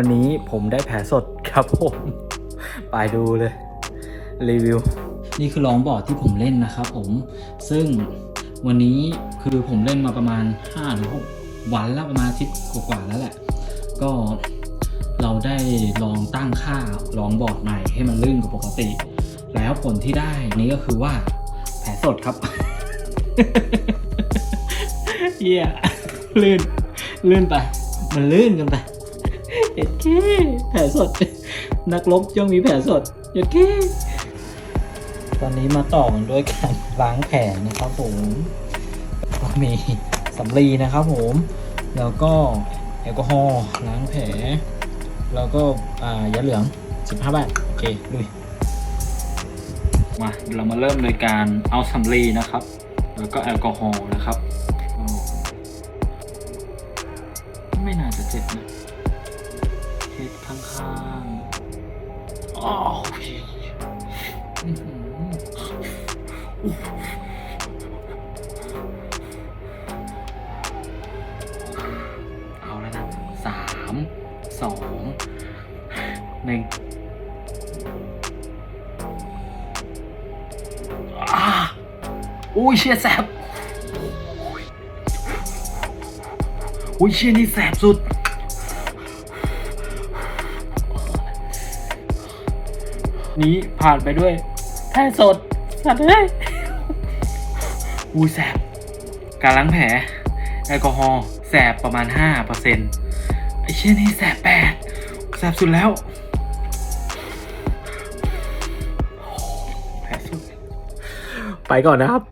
วันนี้ผมได้แผลสดครับผมไปดูเลย รีวิว นี่คือลองบอร์ดที่ผมเล่นนะครับผม ซึ่งวันนี้คือผมเล่นมาประมาณ5หรือ6วันแล้วประมาณอาทิตย์กว่าๆแล้วแหละ ก็เราได้ลองตั้งค่าลองบอร์ดใหม่ให้มันลื่นกว่าปกติ แล้วผลที่ได้นี่ก็คือว่าแผลสดครับเหี้ยลื่น ลื่นไป มันลื่นกันไป เอ็ดแค่แผลสด นักรบย่อมมีแผลสดเอ็ดแค่ตอนนี้มาต่อกันด้วยการล้างแผลนะครับผมก็มีสำลีนะครับผม แล้วก็แอลกอฮอล์ล้างแผล แล้วก็อ่ายาเหลือง 15 บาท โอเคลุยมาเรามาเริ่มโดยการเอาสำลีนะครับ แล้วก็แอลกอฮอล์นะครับ ไม่น่าจะเจ็บนะ อ้าวอื้อหือเอาแล้วนะสามสองหนึ่งอ่าอุ้ยเชี่ยแสบอุ้ยเชี่ยนี่แสบสุด นี้ผ่านไปด้วยแผลสดสัตว์เลยอูแสบการล้างแผลแอลกอฮอล์แสบประมาณ5%ไอ้เชี่ยนี่แสบแปดแสบสุดแล้วแผลสุด ไปก่อนนะครับ